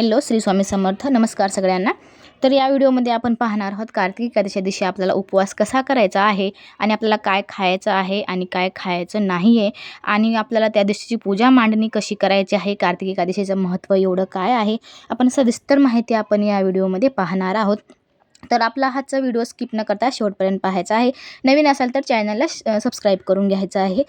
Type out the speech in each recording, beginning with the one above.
Hello Shri Swami Samarth. नमस्कार सगळ्यांना. तर या व्हिडिओमध्ये आपण पाहणार आहोत कार्तिक एकादशी दिवशी आपल्याला उपवास कसा करायचा आहे आणि आपल्याला काय खायचं आहे आणि काय खायचं नाही आहे आणि आपल्याला त्या दिवशीची पूजा मांडणी कशी करायची आहे कार्तिक एकादशीचं महत्त्व एवढं काय आहे आपण सविस्तर माहिती आपण या व्हिडिओमध्ये पाहणार आहोत. तर आपला हाचा व्हिडिओ स्किप न करता शेवटपर्यंत पाहायचा आहे. नवीन असाल तर चॅनलला सबस्क्राईब करून घ्यायचं आहे.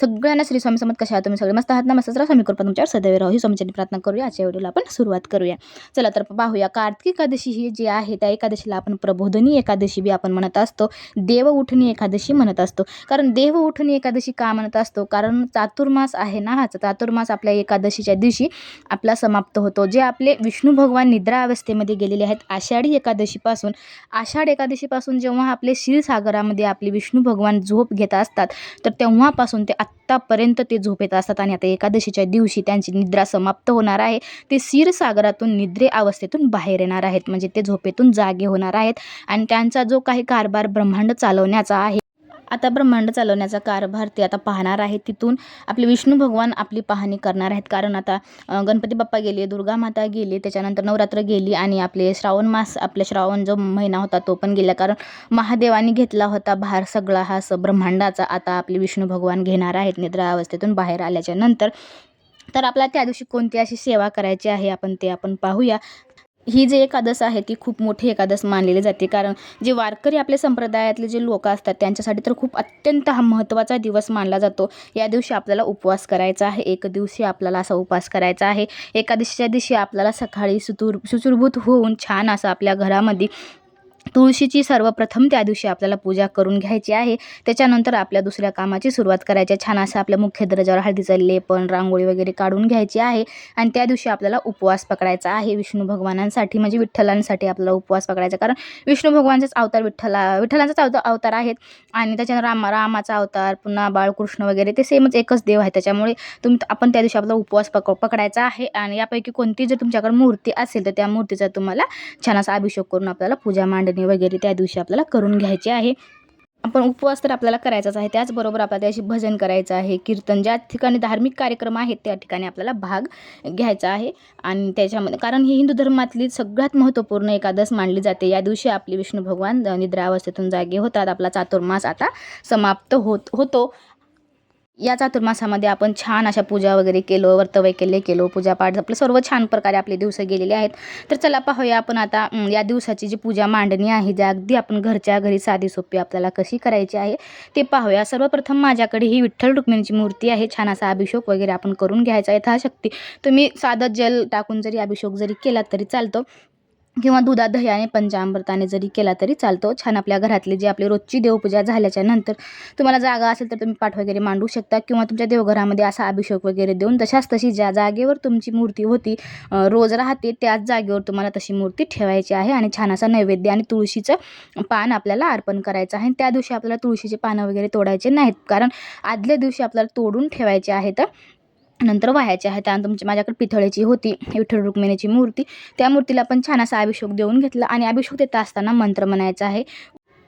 सगळ्यांना श्री स्वामी समज कशा आहात तुम्ही सगळे? मस्त आहात? ना मस्त स्वामी कृपा तुमच्यावर सदैव राहू. ही स्वामीची प्रार्थना करूया. आजच्या व्हिडिओला आपण सुरुवात करूया. चला तर पाहूया. कार्तिक एकादशी ही जी आहे त्या एकादशीला आपण प्रबोधनी एकादशी बी आपण म्हणत असतो. देव उठणी एकादशी म्हणत असतो. कारण देव उठणी एकादशी का म्हणत असतो? कारण चातुर्मास आहे ना हा. चातुर्मास आपल्या एकादशीच्या दिवशी आपला समाप्त होतो. जे आपले विष्णू भगवान निद्रा अवस्थेमध्ये गेलेले आहेत आषाढी एकादशीपासून आषाढ एकादशीपासून जेव्हा आपले क्षीरसागरामध्ये आपले विष्णू भगवान झोप घेत असतात तर तेव्हापासून ते आत्तापर्यंत ते झोपेत असतात आणि आता एकादशीच्या दिवशी त्यांची निद्रा समाप्त होणार आहे. ते क्षीरसागरातून निद्रे अवस्थेतून बाहेर येणार आहेत. म्हणजे ते झोपेतून जागे होणार आहेत. आणि त्यांचा जो काही कारभार ब्रह्मांड चालवण्याचा आहे आता ब्रह्मांड चालवण्याचा कारभार ते आता पाहणार आहे तिथून आपले विष्णू भगवान आपली पाहणी करणार आहेत. कारण आता गणपती बाप्पा गेले दुर्गा माता गेली त्याच्यानंतर नवरात्र गेली आणि आपले श्रावण मास आपल्या श्रावण जो महिना होता तो पण गेला. कारण महादेवाने घेतला होता भार सगळा हा स ब्रह्मांडाचा. आता आपले विष्णू भगवान घेणार आहेत निद्रा अवस्थेतून बाहेर आल्याच्यानंतर. तर आपल्याला त्या दिवशी कोणती अशी सेवा करायची आहे? आपण ते आपण पाहूया. ही जी एकादस आहे ती खूप मोठी एकादस मानलेली जाते. कारण जे वारकरी आपल्या संप्रदायातले जे लोक असतात त्यांच्यासाठी तर खूप अत्यंत हा महत्त्वाचा दिवस मानला जातो. या दिवशी आपल्याला उपवास करायचा आहे. एक दिवशी आपल्याला असा उपवास करायचा आहे. एकादशीच्या दिवशी आपल्याला सकाळी सुतूर सुचुरभूत होऊन छान असं आपल्या घरामध्ये तुळशीची सर्वप्रथम त्या दिवशी आपल्याला पूजा करून घ्यायची आहे. त्याच्यानंतर आपल्या दुसऱ्या कामाची सुरुवात करायची. छान असं आपल्या मुख्य दर्जावर हळदीचं लेपण रांगोळी वगैरे काढून घ्यायची आहे. आणि त्या दिवशी आपल्याला उपवास पकडायचा आहे. विष्णू भगवानांसाठी म्हणजे विठ्ठलांसाठी आपल्याला उपवास पकडायचा. कारण विष्णू भगवानचाच अवतार विठ्ठला विठ्ठलांचाच अवतार अवतार आहेत. आणि त्याच्यानंतर राम रामाचा अवतार पुन्हा बाळकृष्ण वगैरे ते सेमच एकच देव आहे. त्याच्यामुळे तुम्ही आपण त्या दिवशी आपला उपवास पक पकडायचा आहे. आणि यापैकी कोणती जर तुमच्याकडे मूर्ती असेल तर त्या मूर्तीचा तुम्हाला छान असा अभिषेक करून आपल्याला पूजा मांडणी वगैरे त्या दिवशी आपल्याला करून घ्यायचे आहे. आपण उपवास तर आपल्याला करायचाच आहे. त्याचबरोबर आपल्याला त्याशी भजन करायचं आहे. कीर्तन ज्या ठिकाणी धार्मिक कार्यक्रम आहेत त्या ठिकाणी आपल्याला भाग घ्यायचा आहे. आणि त्याच्यामध्ये कारण ही हिंदू धर्मातली सगळ्यात महत्त्वपूर्ण एकादश मानली जाते. या दिवशी आपले विष्णू भगवान निद्रावस्थेतून जागे होतात. आपला चातुर्मास आता समाप्त होत होतो. या चातुर्मासामध्ये आपण छान अशा पूजा वगैरे केलो वर्तवैकल्य केलो पूजापाठ आपलं सर्व छान प्रकारे आपले दिवस गेलेले आहेत. तर चला पाहूया आपण आता या दिवसाची जी पूजा मांडणी आहे ज्या अगदी आपण घरच्या घरी साधी सोपी आपल्याला कशी करायची आहे ते पाहूया. सर्वप्रथम माझ्याकडे ही विठ्ठल रुक्मिणीची मूर्ती आहे. छान असा अभिषेक वगैरे आपण करून घ्यायचा यथाशक्ती तुम्ही साधं जल टाकून जरी अभिषेक जरी केला तरी चालतो. किंवा दुधात दह्याने पंचामृताने जरी केला तरी चालतो. छान आपल्या घरातली जी आपली रोजची देवपूजा झाल्याच्यानंतर तुम्हाला जागा असेल तर तुम्ही पाठ वगैरे मांडू शकता किंवा तुमच्या देवघरामध्ये असा अभिषेक वगैरे देऊन तशाच तशी ज्या जागेवर तुमची मूर्ती होती रोज राहते त्याच जागेवर तुम्हाला तशी मूर्ती ठेवायची आहे आणि छान असा नैवेद्य आणि तुळशीचं पान आपल्याला अर्पण करायचं आहे. त्या दिवशी आपल्याला तुळशीचे पानं वगैरे तोडायचे नाहीत. कारण आदल्या दिवशी आपल्याला तोडून ठेवायचे आहेत. नंतर वाहायचे आहे. त्यानंतर तुमची माझ्याकडे पितळेची होती विठ्ठल रुक्मिणीची मूर्ती. त्या मूर्तीला पण छान असा अभिषेक देऊन घेतला आणि अभिषेक देत असताना मंत्र म्हणायचा आहे.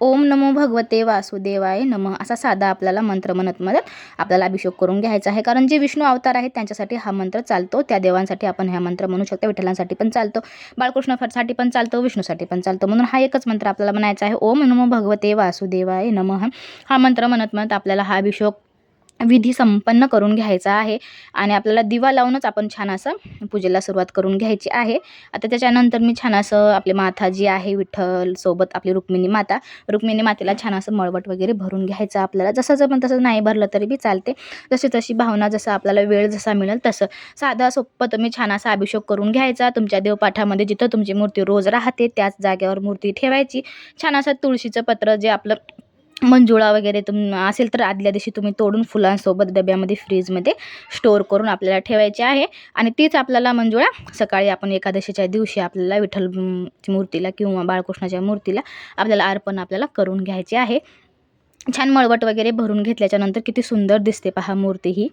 ओम नमो भगवते वासुदेवाय नम असा साधा आपल्याला मंत्र म्हणत म्हणत आपल्याला अभिषेक करून घ्यायचा आहे. कारण जे विष्णू अवतार आहेत त्यांच्यासाठी हा मंत्र चालतो. त्या देवांसाठी आपण हा मंत्र म्हणू शकतो. विठ्ठलांसाठी पण चालतो. बाळकृष्णासाठी पण चालतो. विष्णूसाठी पण चालतो. म्हणून हा एकच मंत्र आपल्याला म्हणायचा आहे. ओम नमो भगवते वासुदेवाय नम हा मंत्र म्हणत म्हणत आपल्याला हा अभिषेक विधी संपन्न करून घ्यायचा आहे आणि आपल्याला दिवा लावूनच आपण छान असं पूजेला सुरुवात करून घ्यायची आहे. आता त्याच्यानंतर मी छान असं आपली माथा जी आहे विठ्ठल सोबत आपली रुक्मिणी माता. रुक्मिणी मातेला छान असं मळवट वगैरे भरून घ्यायचं आपल्याला. जसं जर पण तसं नाही भरलं तरी बी चालते. जशी तशी भावना जसं आपल्याला वेळ जसा मिळेल तसं. साधा सोप्पं तुम्ही छान असा अभिषेक करून घ्यायचा. तुमच्या देवपाठामध्ये जिथं तुमची मूर्ती रोज राहते त्याच जागेवर मूर्ती ठेवायची. छान असं तुळशीचं पत्र जे आपलं मंजुळा वगैरे तुम असेल तर आदल्या दिवशी तुम्ही तोडून फुलांसोबत डब्यामध्ये फ्रीजमध्ये स्टोअर करून आपल्याला ठेवायचे आहे. आणि तीच आपल्याला मंजुळा सकाळी आपण एकादशीच्या दिवशी आपल्याला विठ्ठल मूर्तीला किंवा बाळकृष्णाच्या मूर्तीला आपल्याला अर्पण आपल्याला करून घ्यायचे आहे. छान मळवट वगैरे भरून घेतल्याच्यानंतर किती सुंदर दिसते पहा मूर्ती ही.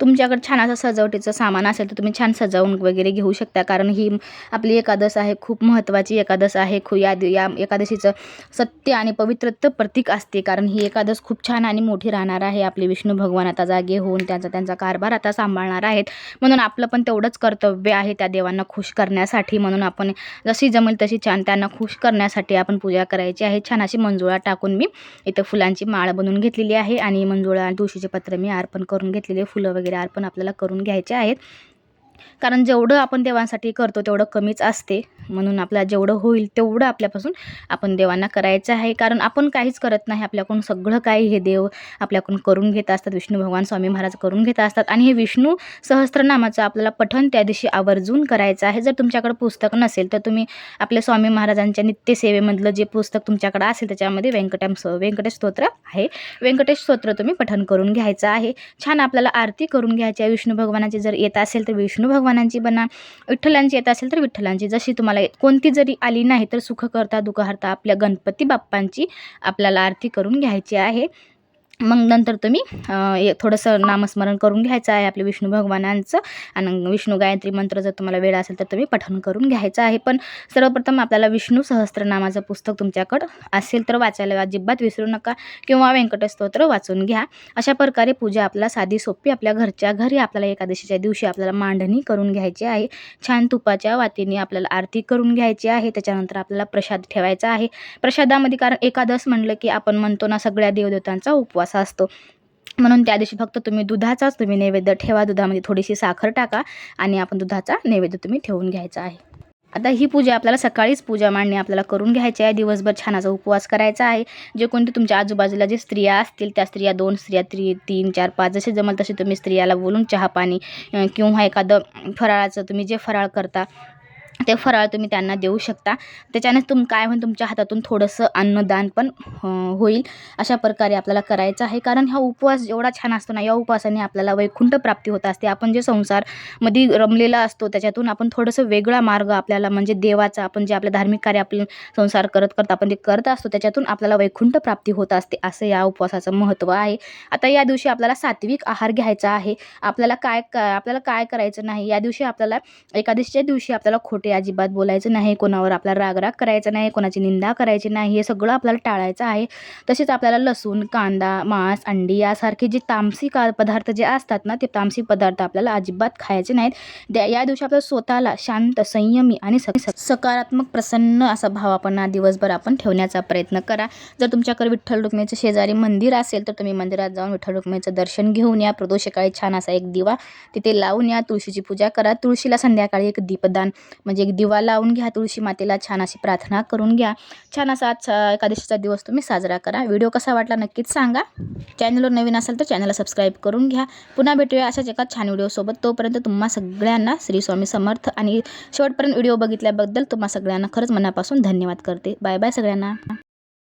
तुमच्याकडे छान असं सजावटीचं सामान असेल तर तुम्ही छान सजावून वगैरे घेऊ शकता. कारण ही आपली एकादश आहे खूप महत्त्वाची एकादश आहे. खू या या एकादशीचं सत्य आणि पवित्रत्व प्रतीक असते. कारण ही एकादश खूप छान आणि मोठी राहणार आहे. आपले विष्णू भगवान आता जागे होऊन त्यांचा त्यांचा कारभार आता सांभाळणार आहेत. म्हणून आपलं पण तेवढंच कर्तव्य आहे त्या देवांना खुश करण्यासाठी. म्हणून आपण जशी जमेल तशी छान त्यांना खुश करण्यासाठी आपण पूजा करायची आहे. छान अशी मंजुळा टाकून मी इथं फुलांची माळ बनवून घेतलेली आहे. आणि मंजुळा आणि तुळशीचे पत्र मी अर्पण करून घेतलेले फुलं वगैरे अर्पण आपल्याला करून घ्यायचे आहेत. कारण जेवढं आपण देवांसाठी करतो तेवढं कमीच असते. म्हणून आपला जेवढं होईल तेवढं आपल्यापासून आपण देवांना करायचं आहे. कारण आपण काहीच करत नाही. आपल्याकडून सगळं काही हे देव आपल्याकडून करून घेत असतात. विष्णू भगवान स्वामी महाराज करून घेत असतात. आणि हे विष्णू सहस्त्रनामाचं आपल्याला पठण त्या दिवशी आवर्जून करायचं आहे. जर तुमच्याकडे पुस्तक नसेल तर तुम्ही आपल्या स्वामी महाराजांच्या नित्यसेवेमधलं जे पुस्तक तुमच्याकडे असेल त्याच्यामध्ये व्यंकटम स व्यंकटेश स्तोत्र आहे. व्यंकटेश स्तोत्र तुम्ही पठण करून घ्यायचं आहे. छान आपल्याला आरती करून घ्यायची आहे. विष्णू भगवानाची जर येत असेल तर विष्णू भगवान भगवानांची बना विठ्ठलांची येत असेल तर विठ्ठलांची. जशी तुम्हाला कोणती जरी आली नाही तर सुख करता हरता आपल्या गणपती बाप्पांची आपल्याला आरती करून घ्यायची आहे. मग नंतर तुम्ही ए- थोडंसं नामस्मरण करून घ्यायचं आहे आपल्या विष्णू भगवानांचं. आणि विष्णू गायत्री मंत्र जर तुम्हाला वेळ असेल तर तुम्ही पठण करून घ्यायचं आहे. पण सर्वप्रथम आपल्याला विष्णू सहस्त्रनामाचं पुस्तक तुमच्याकडं असेल तर वाचायला अजिबात विसरू नका किंवा व्यंकटस्तोत्र वाचून घ्या. अशा प्रकारे पूजा आपल्याला साधी सोपी आपल्या घरच्या घरी आपल्याला एकादशीच्या दिवशी आपल्याला मांडणी करून घ्यायची आहे. छान तुपाच्या वातीने आपल्याला आरती करून घ्यायची आहे. त्याच्यानंतर आपल्याला प्रसाद ठेवायचा आहे. प्रसादामध्ये कारण एकादश म्हणलं की आपण म्हणतो ना सगळ्या देवदेवतांचा उपवास. असा असतो. म्हणून त्या दिवशी फक्त तुम्ही दुधाचाच तुम्ही नैवेद्य ठेवा. दुधामध्ये थोडीशी साखर टाका आणि आपण दुधाचा नैवेद्य तुम्ही ठेवून घ्यायचा आहे. आता ही पूजा आपल्याला सकाळीच पूजा मांडणी आपल्याला करून घ्यायची आहे. दिवसभर छानाचा उपवास करायचा आहे. जे कोणते तुमच्या आजूबाजूला जे स्त्रिया असतील त्या स्त्रिया दोन स्त्रिया त्री तीन चार पाच जसे जमल तसे तुम्ही स्त्रियाला बोलून चहा पाणी किंवा एखादं फराळाचं तुम्ही जे फराळ करता ते फराळ तुम्ही त्यांना देऊ शकता. त्याच्याने तुम काय होईल तुमच्या हातातून थोडंसं अन्नदान पण होईल. अशा प्रकारे आपल्याला करायचं आहे. कारण हा उपवास एवढा छान असतो ना या उपवासाने आपल्याला वैकुंठ प्राप्ती होत असते. आपण जे संसारमध्ये रमलेला असतो त्याच्यातून आपण थोडंसं वेगळा मार्ग आपल्याला म्हणजे देवाचा आपण जे आपलं धार्मिक कार्य आपले संसार करत करत आपण ते करत असतो त्याच्यातून आपल्याला वैकुंठ प्राप्ती होत असते. असं या उपवासाचं महत्त्व आहे. आता या दिवशी आपल्याला सात्विक आहार घ्यायचा आहे. आपल्याला काय का आपल्याला काय करायचं नाही? या दिवशी आपल्याला एकादशीच्या दिवशी आपल्याला खोटे अजिबात बोलायचं नाही कोणावर आपला रागराग करायचा नाही कोणाची निंदा करायची नाही हे सगळं आपल्याला टाळायचं आहे. तसेच आपल्याला लसूण कांदा मांस अंडी यासारखे जे तामसिक पदार्थ जे असतात ना ते तामसिक पदार्थ आपल्याला अजिबात खायचे नाहीत. द्या या दिवशी आपल्याला स्वतःला शांत संयमी आणि सकारात्मक प्रसन्न असा भाव आपण दिवसभर आपण ठेवण्याचा प्रयत्न करा. जर तुमच्याकडे विठ्ठल रुक्मिणीचं शेजारी मंदिर असेल तर तुम्ही मंदिरात जाऊन विठ्ठल रुक्मिणीचं दर्शन घेऊन या. प्रदोषकाळी छान असा एक दिवा तिथे लावून या. तुळशीची पूजा करा. तुळशीला संध्याकाळी एक दीपदान. म्हणजे एक दिवा लावून घ्या तुळशी मातेला छान अशी प्रार्थना करून घ्या. छान असा आजचा एकादशीचा दिवस तुम्ही साजरा करा. व्हिडिओ कसा वाटला नक्कीच सांगा. चॅनलवर नवीन असाल तर चॅनलला सबस्क्राईब करून घ्या. पुन्हा भेटूया अशाच एका छान व्हिडिओसोबत तोपर्यंत तुम्हा सगळ्यांना श्री स्वामी समर्थ आणि शेवटपर्यंत व्हिडिओ बघितल्याबद्दल तुम्हा सगळ्यांना खरंच मनापासून धन्यवाद करते. बाय बाय सगळ्यांना.